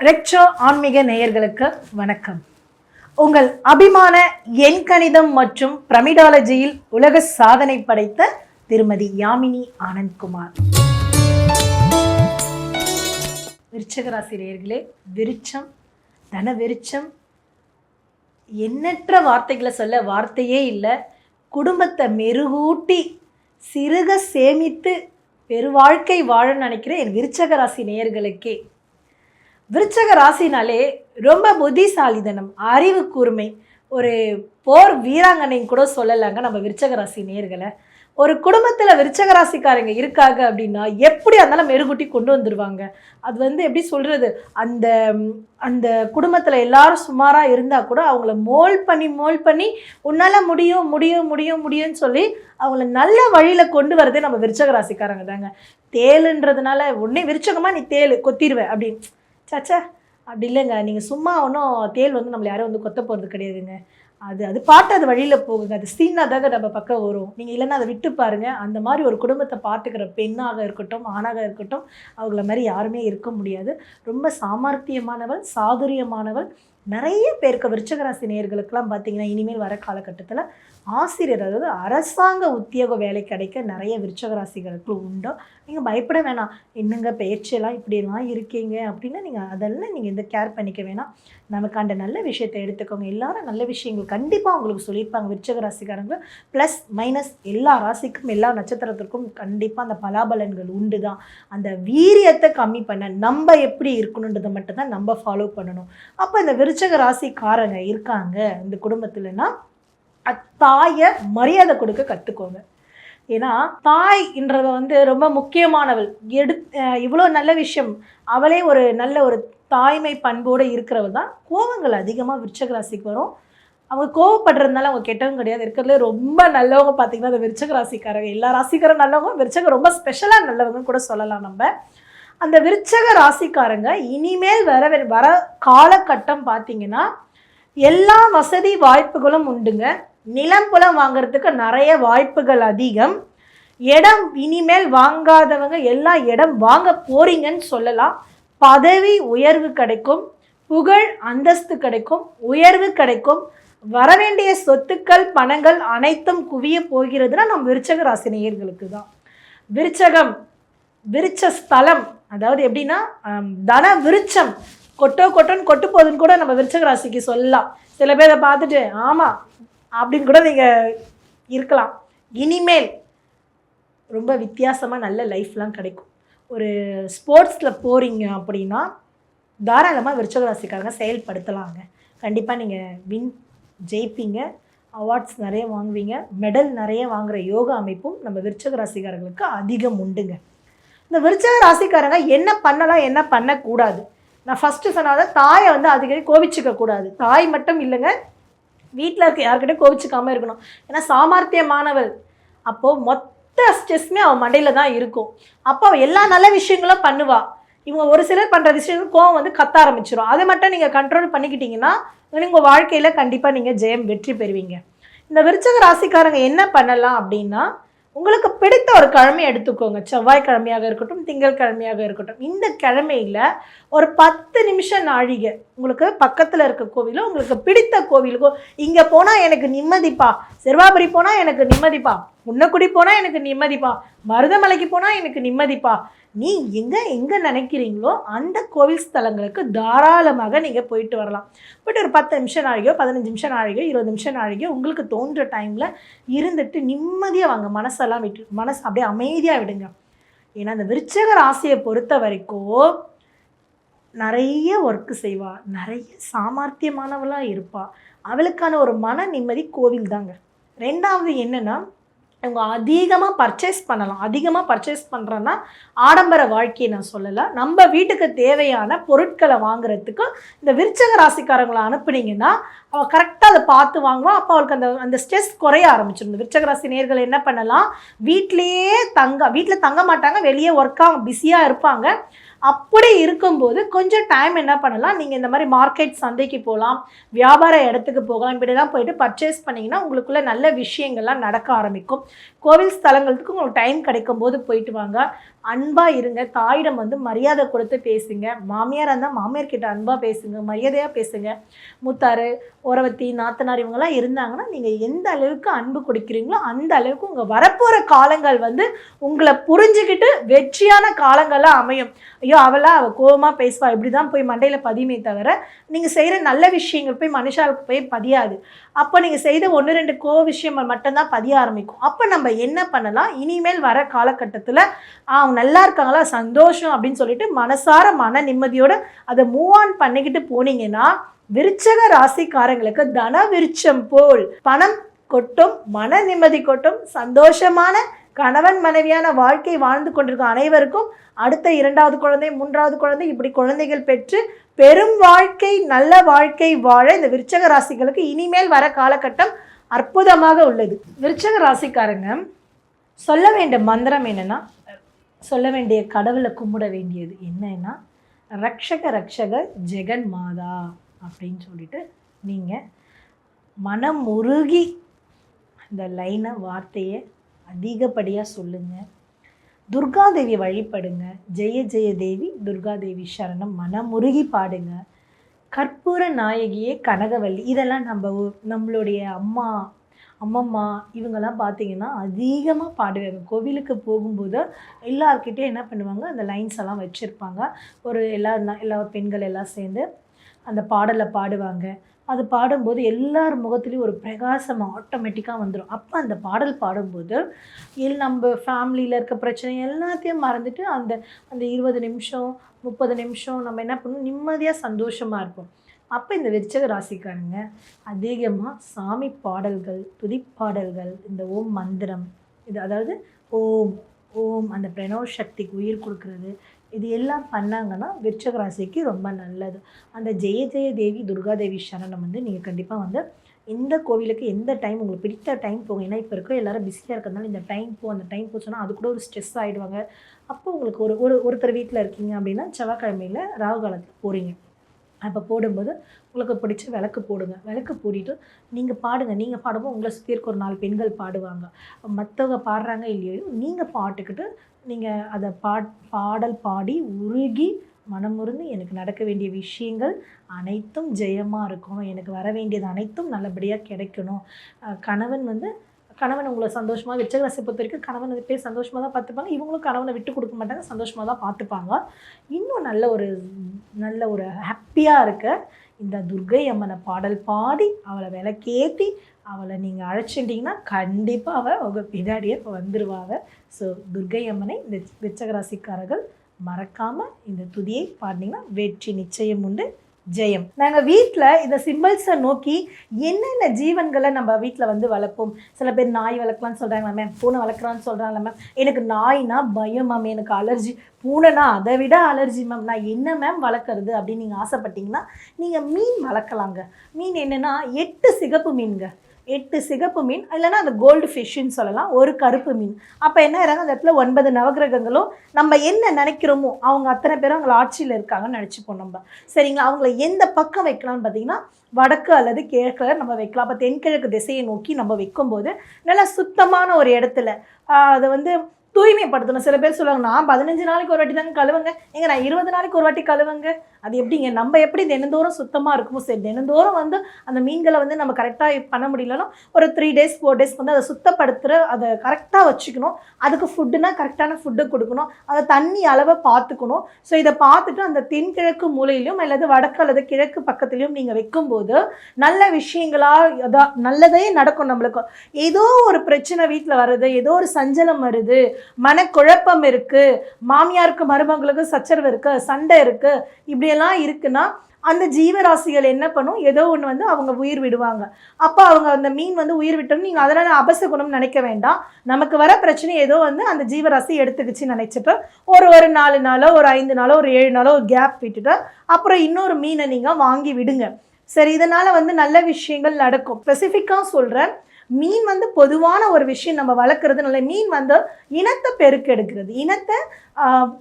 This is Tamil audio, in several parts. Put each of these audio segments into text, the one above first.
ரெக்சோ ஆன்மீக நேயர்களுக்கு வணக்கம். உங்கள் அபிமான எண்கணிதம் மற்றும் பிரமிடாலஜியில் உலக சாதனை படைத்த திருமதி யாமினி ஆனந்த்குமார். விருச்சகராசி நேயர்களே விருச்சம் தன விருச்சம். எண்ணற்ற வார்த்தைகளை சொல்ல வார்த்தையே இல்லை. குடும்பத்தை மெருகூட்டி சிறுக சேமித்து பெருவாழ்க்கை வாழ நினைக்கிற என் விருச்சகராசி நேயர்களுக்கே விருச்சக ராசினாலே ரொம்ப புத்திசாலிதனம் அறிவு கூர்மை ஒரு போர் வீராங்கனைன்னு கூட சொல்லலாங்க நம்ம விருச்சக ராசி நேர்களை. ஒரு குடும்பத்தில் விருச்சக ராசிக்காரங்க இருக்காங்க அப்படின்னா எப்படி இருந்தாலும் மெருகூட்டி கொண்டு வந்துடுவாங்க அது வந்து எப்படி சொல்கிறது அந்த அந்த குடும்பத்தில் எல்லாரும் சுமாராக இருந்தால் கூட அவங்கள மோல் பண்ணி மோல் பண்ணி உன்னால் முடியும் முடியும் முடியும் முடியும்னு சொல்லி அவங்கள நல்ல வழியில் கொண்டு வரதே நம்ம விருச்சக ராசிக்காரங்க தாங்க. தேலுன்றதுனால உடனே விருச்சகமாக நீ தேல் கொத்திடுவேன் அப்படின்னு சச்சா அப்படி இல்லைங்க. நீங்கள் சும்மா ஒன்றும் தேள் வந்து நம்மளை யாரும் வந்து கொத்த போகிறது கிடையாதுங்க. அது அது பாட்டு அது வழியில் போகுங்க. அது சீனாதாக நம்ம பக்கம் வரும். நீங்கள் இல்லைன்னா அதை விட்டு பாருங்க. அந்த மாதிரி ஒரு குடும்பத்தை பார்த்துக்கிற பெண்ணாக இருக்கட்டும் ஆணாக இருக்கட்டும் அவங்கள மாதிரி யாருமே இருக்க முடியாது. ரொம்ப சாமர்த்தியமானவள் சாதுரியமானவள். நிறைய பேருக்கு விருச்சகராசி நேர்களுக்கெல்லாம் பார்த்தீங்கன்னா இனிமேல் வர காலகட்டத்தில் ஆசிரியர் அதாவது அரசாங்க உத்தியோக வேலை கிடைக்க நிறைய விருச்சகராசிகளுக்கு உண்டு? நீங்கள் பயப்பட வேணாம். என்னங்க பேச்செல்லாம் இப்படிலாம் இருக்கீங்க? அப்படின்னு நீங்கள் அதெல்லாம் நீங்கள் இந்த கேர் பண்ணிக்க வேணாம். நமக்காண்ட நல்ல விஷயத்தை எடுத்துக்கோங்க. எல்லாரும் நல்ல விஷயங்கள் கண்டிப்பாக உங்களுக்கு சொல்லியிருப்பாங்க விருச்சக ராசிக்காரங்க ப்ளஸ் மைனஸ் எல்லா ராசிக்கும் எல்லா நட்சத்திரத்திற்கும் கண்டிப்பாக அந்த பலாபலன்கள் உண்டு தான் அந்த வீரியத்தை கம்மி பண்ண நம்ம எப்படி இருக்கணுன்றதை மட்டும்தான் நம்ம ஃபாலோ பண்ணணும். அப்போ இந்த விருச்சக ராசிக்காரங்க இருக்காங்க இந்த குடும்பத்துலனா தாயை மரியாதை கொடுக்க கற்றுக்கோங்க ஏன்னா தாய்ன்றத வந்து ரொம்ப முக்கியமானவள். எடு இவ்வளோ நல்ல விஷயம். அவளே ஒரு நல்ல ஒரு தாய்மை பண்போடு இருக்கிறவள் தான். கோவங்கள் அதிகமாக விருச்சக ராசிக்கு வரும். அவங்க கோவப்படுறதுனால அவங்க கெட்டவங்க கிடையாது. இருக்கிறதுல ரொம்ப நல்லவங்க பார்த்தீங்கன்னா அந்த விருச்சக ராசிக்காரங்க. எல்லா ராசிக்காரும் நல்லவங்க விருச்சக ரொம்ப ஸ்பெஷலாக நல்லவங்கன்னு கூட சொல்லலாம் நம்ம. அந்த விருச்சக ராசிக்காரங்க இனிமேல் வர வர காலகட்டம் பார்த்திங்கன்னா எல்லா வசதி வாய்ப்புகளும் உண்டுங்க. நிலம் புலம் வாங்குறதுக்கு நிறைய வாய்ப்புகள் அதிகம். இடம் இனிமேல் வாங்காதவங்க எல்லா இடம் வாங்க போறீங்கன்னு சொல்லலாம். பதவி உயர்வு கிடைக்கும் புகழ் அந்தஸ்து கிடைக்கும் உயர்வு கிடைக்கும். வரவேண்டிய சொத்துக்கள் பணங்கள் அனைத்தும் குவிய போகிறதுனா நம்ம விருச்சக ராசி நேயர்களுக்கு தான். விருச்சகம் விருச்ச ஸ்தலம் அதாவது எப்படின்னா தன விருச்சம். கொட்டோ கொட்டோன்னு கொட்டு போகுதுன்னு கூட நம்ம விருச்சக ராசிக்கு சொல்லலாம். சில பேரை பார்த்துட்டு ஆமாம் அப்படின்னு கூட நீங்கள் இருக்கலாம். இனிமேல் ரொம்ப வித்தியாசமாக நல்ல லைஃப்லாம் கிடைக்கும். ஒரு ஸ்போர்ட்ஸில் போகிறீங்க அப்படின்னா தாராளமாக விருச்சக ராசிக்காரங்க செயல்படுத்தலாங்க. கண்டிப்பாக நீங்கள் வின் ஜெயிப்பீங்க. அவார்ட்ஸ் நிறைய வாங்குவீங்க. மெடல் நிறைய வாங்குகிற யோகா அமைப்பும் நம்ம விருச்சக ராசிக்காரங்களுக்கு அதிகம் உண்டுங்க. இந்த விருச்சக ராசிக்காரங்க என்ன பண்ணலாம் என்ன பண்ணக்கூடாது? நான் ஃபஸ்ட்டு சொன்னாத தாயை வந்து அடிக்கடி கோபிச்சுக்க கூடாது தாய் மட்டும் இல்லைங்க வீட்டில் இருக்க யார்கிட்டயும் கோபிச்சுக்காம இருக்கணும். ஏன்னா சாமர்த்தியமானவள் அப்போது மொத்த ஸ்ட்ரெஸ்மே அவன் மண்டையில் தான் இருக்கும். அப்போ அவள் எல்லா நல்ல விஷயங்களும் பண்ணுவாள் இவங்க ஒரு சிலர் பண்ணுற விஷயம் கோவம் வந்து கத்த ஆரம்பிச்சிடும் அதை மட்டும் நீங்கள் கண்ட்ரோல் பண்ணிக்கிட்டீங்கன்னா உங்கள் வாழ்க்கையில் கண்டிப்பாக நீங்கள் ஜெயம் வெற்றி பெறுவீங்க. இந்த விருச்சக ராசிக்காரங்க என்ன பண்ணலாம் அப்படின்னா உங்களுக்கு பிடித்த ஒரு கிழமை எடுத்துக்கோங்க. செவ்வாய்க்கிழமையாக இருக்கட்டும் திங்கள் கிழமையாக இருக்கட்டும். இந்த கிழமையில் ஒரு பத்து நிமிஷம் நாழிகை. உங்களுக்கு பக்கத்தில் இருக்க கோவிலோ உங்களுக்கு பிடித்த கோவிலுக்கோ இங்கே போனால் எனக்கு நிம்மதிப்பா. சிறுவாபுரி போனால் எனக்கு நிம்மதிப்பா. முன்னக்குடி போனால் எனக்கு நிம்மதிப்பா. மருதமலைக்கு போனால் எனக்கு நிம்மதிப்பா. நீ எங்கே எங்கே நினைக்கிறீங்களோ அந்த கோவில் ஸ்தலங்களுக்கு தாராளமாக நீங்கள் போயிட்டு வரலாம். போயிட்டு ஒரு பத்து நிமிஷம் நாழிகையோ பதினஞ்சு நிமிஷம் நாழிகையோ இருபது நிமிஷம் நாழிகையோ உங்களுக்கு தோன்ற டைமில் இருந்துட்டு நிம்மதியாக வாங்க. மனசெல்லாம் விட்டு மனசு அப்படியே அமைதியாக விடுங்க. ஏன்னா அந்த விருச்சக ராசியை பொறுத்த வரைக்கும் நிறைய ஒர்க்கு செய்வாள் நிறைய சாமர்த்தியமானவளாக இருப்பாள் அவளுக்கான ஒரு மன நிம்மதி கோவில் தாங்க ரெண்டாவது என்னென்னா அவங்க அதிகமாக பர்ச்சேஸ் பண்ணலாம். அதிகமாக பர்ச்சேஸ் பண்ணுறேன்னா ஆடம்பர வாழ்க்கையை நான் சொல்லலை. நம்ம வீட்டுக்கு தேவையான பொருட்களை வாங்குறதுக்கு இந்த விருச்சக ராசிக்காரங்களை அனுப்புனீங்கன்னா அவள் கரெக்டாக அதை பார்த்து வாங்குவான் அப்போ அவளுக்கு அந்த அந்த ஸ்ட்ரெஸ் குறைய ஆரம்பிச்சிடும். இந்த விருச்சக ராசி நேர்கள் என்ன பண்ணலாம்? வீட்டிலேயே தங்க வீட்டில் தங்க மாட்டாங்க வெளியே ஒர்க்காக பிஸியாக இருப்பாங்க. அப்படி இருக்கும்போது கொஞ்சம் டைம் என்ன பண்ணலாம்? நீங்கள் இந்த மாதிரி மார்க்கெட் சந்தைக்கு போகலாம் வியாபார இடத்துக்கு போகலாம் இப்படிலாம் போயிட்டு பர்ச்சேஸ் பண்ணிங்கன்னா உங்களுக்குள்ளே நல்ல விஷயங்கள்லாம் நடக்க ஆரம்பிக்கும். கோவில் ஸ்தலங்களுக்கு உங்களுக்கு டைம் கிடைக்கும் போது போயிட்டு வாங்க. அன்பாக இருங்க. தாயிடம் வந்து மரியாதை கொடுத்து பேசுங்க. மாமியார் இருந்தால் மாமியார் கிட்ட அன்பாக பேசுங்க. மரியாதையாக பேசுங்க. முத்தாறு உறவத்தி நாத்தனார் இவங்கெல்லாம் இருந்தாங்கன்னா நீங்கள் எந்த அளவுக்கு அன்பு கொடுக்குறீங்களோ அந்த அளவுக்கு உங்கள் வரப்போகிற காலங்கள் வந்து உங்களை புரிஞ்சுக்கிட்டு வெற்றியான காலங்களாக அமையும். ஐயோ அவளா? அவள் கோவமாக பேசுவா. இப்படி தான் போய் மண்டையில் பதியுமே தவிர நீங்கள் செய்கிற நல்ல விஷயங்கள் போய் மனுஷாளுக்கு போய் பதியாது. அப்போ நீங்கள் செய்த ஒன்று ரெண்டு கோவ விஷயம் மட்டும்தான் பதிய ஆரம்பிக்கும். அப்போ நம்ம என்ன பண்ணலாம்? இனிமேல் வர காலகட்டத்தில் அவங்க நல்லா இருக்காங்களா? சந்தோஷம் அப்படின்னு சொல்லிட்டு மனசார மன நிம்மதியோடு அதை மூவ் ஆன் பண்ணிக்கிட்டு போனீங்கன்னா விருச்சக ராசிக்காரங்களுக்கு தன விருச்சம் போல் பணம் கொட்டும் மன நிம்மதி கொட்டும் சந்தோஷமான கணவன் மனைவியான வாழ்க்கை வாழ்ந்து கொண்டிருக்கும் அனைவருக்கும் அடுத்த இரண்டாவது குழந்தை மூன்றாவது குழந்தை இப்படி குழந்தைகள் பெற்று பெரும் வாழ்க்கை நல்ல வாழ்க்கை வாழ இந்த விருச்சக ராசிகளுக்கு இனிமேல் வர காலகட்டம் அற்புதமாக உள்ளது. விருச்சக ராசிக்காரங்க சொல்ல வேண்டிய மந்திரம் என்னென்னா சொல்ல வேண்டிய கடவுளை கும்பிட வேண்டியது என்னன்னா ரக்ஷக ரக்ஷக ஜெகன் மாதா அப்படின்னு சொல்லிட்டு நீங்கள் மனம் உருகி அந்த லைனை வார்த்தையை அதிகப்படியாக சொல்லுங்கள் துர்காதேவி வழிபடுங்க. ஜெய ஜெய தேவி துர்காதேவி சரணம். மனமுருகி பாடுங்க. கற்பூர நாயகியே கனகவல்லி. இதெல்லாம் நம்ம நம்மளுடைய அம்மா அம்மம்மா இவங்கெல்லாம் பார்த்தீங்கன்னா அதிகமாக பாடுவாங்க. கோவிலுக்கு போகும்போது எல்லாருக்கிட்டே என்ன பண்ணுவாங்க? அந்த லைன்ஸ் எல்லாம் வச்சுருப்பாங்க. ஒரு எல்லா எல்லா பெண்கள் எல்லாம் சேர்ந்து அந்த பாடலை பாடுவாங்க. அது பாடும்போது எல்லார் முகத்துலேயும் ஒரு பிரகாசம் ஆட்டோமேட்டிக்காக வந்துடும் அப்போ அந்த பாடல் பாடும்போது எல் நம்ம ஃபேமிலியில் இருக்க பிரச்சனை எல்லாத்தையும் மறந்துட்டு அந்த அந்த இருபது நிமிஷம் முப்பது நிமிஷம் நம்ம என்ன பண்ணுவோம்? நிம்மதியாக சந்தோஷமாக இருப்போம். அப்போ இந்த விருச்சக ராசிக்காரங்க அதிகமாக சாமி பாடல்கள் துதிப்பாடல்கள் இந்த ஓம் மந்திரம் இது அதாவது ஓம் ஓம் அந்த பிரணவ சக்திக்கு உயிர் கொடுக்கறது. இது எல்லாம் பண்ணாங்கன்னா விருச்சக ராசிக்கு ரொம்ப நல்லது. அந்த ஜெய ஜெய தேவி துர்காதேவி சரணம் வந்து நீங்கள் கண்டிப்பாக வந்து இந்த கோவிலுக்கு எந்த டைம் உங்களுக்கு பிடித்த டைம் போங்க. ஏன்னா இப்போ இருக்க எல்லாரும் பிஸியாக இருக்கிறதுனால இந்த டைம் போ அந்த டைம் போச்சுன்னா அது கூட ஒரு ஸ்ட்ரெஸ் ஆகிடுவாங்க அப்போ உங்களுக்கு ஒரு ஒரு ஒருத்தர் வீட்டில் இருக்கீங்க அப்படின்னா செவ்வாய்க்கிழமையில் ராகு காலத்தில் போகிறீங்க அப்போ போடும்போது உங்களுக்கு பிடிச்ச விளக்கு போடுங்க. விளக்கு போட்டிட்டு நீங்கள் பாடுங்க. நீங்கள் பாடும்போது உங்களை சுற்றி இருக்க ஒரு நாலு பெண்கள் பாடுவாங்க. மற்றவங்க பாடுறாங்க இல்லையோ நீங்கள் பாட்டுக்கிட்டு நீங்கள் அதை பாட் பாடல் பாடி உருகி மனமுருந்து எனக்கு நடக்க வேண்டிய விஷயங்கள் அனைத்தும் ஜெயமாக இருக்கணும். எனக்கு வர வேண்டியது அனைத்தும் நல்லபடியாக கிடைக்கணும். கணவன் வந்து கணவன் உங்களை சந்தோஷமாக விச்சகராசி பொறுத்த வரைக்கும் கணவன் போய் பேர் சந்தோஷமாக தான் பார்த்துப்பாங்க. இவங்களும் கணவனை விட்டு கொடுக்க மாட்டாங்க சந்தோஷமாக தான் பார்த்துப்பாங்க. இன்னும் நல்ல ஒரு நல்ல ஒரு ஹாப்பியாக இருக்க இந்த துர்கை அம்மனை பாடல் பாடி அவளை விலக்கேற்றி அவளை நீங்கள் அழைச்சிட்டிங்கன்னா கண்டிப்பாக அவள் உங்கள் பின்னாடியே வந்துடுவாங்க ஸோ துர்கை அம்மனை இந்த விச்சகராசிக்காரர்கள் மறக்காமல் இந்த துதியை பாடினீங்கன்னா வெற்றி நிச்சயம் உண்டு. ஜெயம். நாங்கள் வீட்டில் இந்த சிம்பிள்ஸை நோக்கி என்னென்ன ஜீவன்களை நம்ம வீட்டில் வந்து வளர்ப்போம்? சில பேர் நாய் வளர்க்கலாம்னு சொல்கிறாங்களா மேம் பூனை வளர்க்குறான்னு சொல்கிறாங்களா மேம் எனக்கு நாய்னா பயம் மேம் எனக்கு அலர்ஜி பூனைனா அதை விட அலர்ஜி மேம் நான் என்ன மேம் வளர்க்குறது அப்படின்னு நீங்கள் ஆசைப்பட்டீங்கன்னா நீங்கள் மீன் வளர்க்கலாங்க. மீன் என்னென்னா எட்டு சிகப்பு மீன்கள் எட்டு சிகப்பு மீன் இல்லைன்னா அந்த கோல்டு ஃபிஷ்ஷுன்னு சொல்லலாம் ஒரு கருப்பு மீன். அப்போ என்ன ஆகிறாங்க அந்த இடத்துல ஒன்பது நவகிரகங்களும் நம்ம என்ன நினைக்கிறோமோ அவங்க அத்தனை பேரும் அவங்களை ஆட்சியில் இருக்காங்கன்னு நினச்சிப்போம் நம்ம. சரிங்களா? அவங்கள எந்த பக்கம் வைக்கலாம்னு பார்த்தீங்கன்னா வடக்கு அல்லது கிழக்கில் நம்ம வைக்கலாம். அப்போ தென்கிழக்கு திசையை நோக்கி நம்ம வைக்கும்போது நல்லா சுத்தமான ஒரு இடத்துல அதை வந்து தூய்மைப்படுத்தணும். சில பேர் சொல்லுவாங்க நான் பதினஞ்சு நாளைக்கு ஒரு வாட்டி தாங்க கழுவுங்க. எங்க நான் இருபது நாளைக்கு ஒரு வாட்டி கழுவுங்க. அது எப்படிங்க? நம்ம எப்படி தினந்தோறும் சுத்தமாக இருக்குமோ சரி தினந்தோறும் வந்து அந்த மீன்களை வந்து நம்ம கரெக்டாக பண்ண முடியலன்னா ஒரு த்ரீ டேஸ் ஃபோர் டேஸ் வந்து அதை சுத்தப்படுத்துகிற அதை கரெக்டாக வச்சுக்கணும். அதுக்கு ஃபுட்டுனா கரெக்டான ஃபுட்டு கொடுக்கணும். அதை தண்ணி அளவை பார்த்துக்கணும். ஸோ இதை பார்த்துட்டு அந்த தென்கிழக்கு மூலையிலும் அல்லது வடக்கு அல்லது கிழக்கு பக்கத்துலையும் நீங்கள் வைக்கும்போது நல்ல விஷயங்களாக அதான் நல்லதே நடக்கும் நம்மளுக்கு. ஏதோ ஒரு பிரச்சனை வீட்டில் வருது ஏதோ ஒரு சஞ்சலம் வருது மனக்குழப்பம் இருக்கு. மாமியாருக்கு மருமகளுக்கு சச்சரவு இருக்கு சண்டை இருக்கு. இப்படியெல்லாம் இருக்குன்னா அந்த ஜீவராசிகள் என்ன பண்ணும்? ஏதோ ஒன்று வந்து அவங்க உயிர் விடுவாங்க. அப்போ அவங்க அந்த மீன் வந்து உயிர் விட்டோம்னு நீங்கள் அதனால் அபசகுணம் நினைக்க வேண்டாம். நமக்கு வர பிரச்சனை ஏதோ வந்து அந்த ஜீவராசி எடுத்துக்கிச்சு நினைச்சிட்டு ஒரு ஒரு நாலு நாளோ ஒரு ஐந்து நாளோ ஒரு ஏழு நாளோ ஒரு கேப் விட்டுட்டு அப்புறம் இன்னொரு மீனை நீங்கள் வாங்கி விடுங்க. சரி இதனால் வந்து நல்ல விஷயங்கள் நடக்கும். ஸ்பெசிஃபிக்காக சொல்கிறேன் மீன் வந்து பொதுவான ஒரு விஷயம் நம்ம வளர்க்குறதுனால மீன் வந்து இனத்தை பெருக்கெடுக்கிறது இனத்தை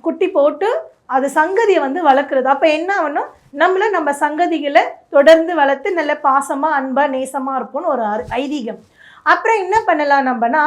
குட்டி போட்டு அது சங்கதியை வந்து வளர்க்குறது. அப்போ என்ன ஆகணும்? நம்மள நம்ம சங்கதிகளை தொடர்ந்து வளர்த்து நல்ல பாசமாக அன்பாக நேசமாக இருப்போம்னு ஒரு அரு- ஐதீகம். அப்புறம் என்ன பண்ணலாம் நம்மனா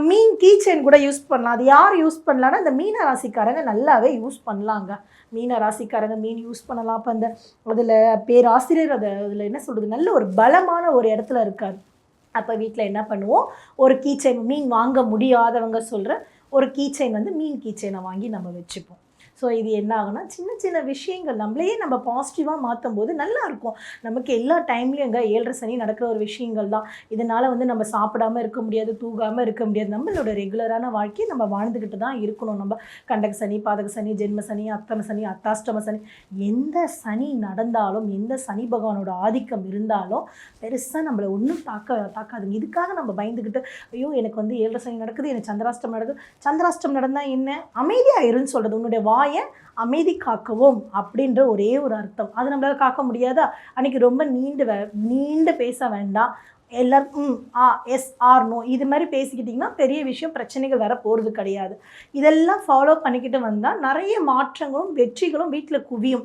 மீன் கீச்சைன் கூட யூஸ் பண்ணலாம். அது யார் யூஸ் பண்ணலான்னா இந்த மீன ராசிக்காரங்க நல்லாவே யூஸ் பண்ணலாங்க. மீன ராசிக்காரங்க மீன் யூஸ் பண்ணலாம். அப்போ அந்த அதில் பேராசிரியர் அதை அதில் என்ன சொல்கிறது நல்ல ஒரு பலமான ஒரு இடத்துல இருக்கார். அப்போ வீட்டில் என்ன பண்ணுவோம்? ஒரு கீச்சைன் மீன் வாங்க முடியாதவங்க சொல்கிற ஒரு கீச்சைன் வந்து மீன் கீச்சைனை வாங்கி நம்ம வச்சுப்போம். ஸோ இது என்ன ஆகுனா சின்ன சின்ன விஷயங்கள் நம்மளையே நம்ம பாசிட்டிவாக மாற்றும் போது நல்லா இருக்கும். நமக்கு எல்லா டைம்லையும் எங்க ஏழரை சனி நடக்கிற ஒரு விஷயங்கள் தான். இதனால் வந்து நம்ம சாப்பிடாம இருக்க முடியாது தூங்காமல் இருக்க முடியாது. நம்மளோட ரெகுலரான வாழ்க்கையை நம்ம வாழ்ந்துக்கிட்டு தான் இருக்கணும். நம்ம கண்டக சனி பாதக சனி ஜென்ம சனி அத்தம சனி அத்தாஷ்டம சனி. எந்த சனி நடந்தாலும் எந்த சனி பகவானோட ஆதிக்கம் இருந்தாலும் பெருசாக நம்மளை ஒன்றும் தாக்க தாக்காதுங்க. இதுக்காக நம்ம பயந்துக்கிட்டு ஐயோ எனக்கு வந்து ஏழரை சனி நடக்குது எனக்கு சந்திராஷ்டம் நடக்குது. சந்திராஷ்டம் நடந்தால் என்ன? அமைதியாக இருன்னு சொல்கிறது உன்னுடைய வாய் அமைதி காக்கவும் அப்படின்ற ஒரே ஒரு அர்த்தம். அது நம்மளால் காக்க முடியாதா? அன்னைக்கு ரொம்ப நீண்டு வே நீண்டு பேச வேண்டாம். எல்லாரும் ம் ஆ எஸ் ஆர் நோ இது மாதிரி பேசிக்கிட்டிங்கன்னா பெரிய விஷயம் பிரச்சனைகள் வர போகிறது கிடையாது. இதெல்லாம் ஃபாலோ பண்ணிக்கிட்டு வந்தால் நிறைய மாற்றங்களும் வெற்றிகளும் வீட்டில் குவியும்.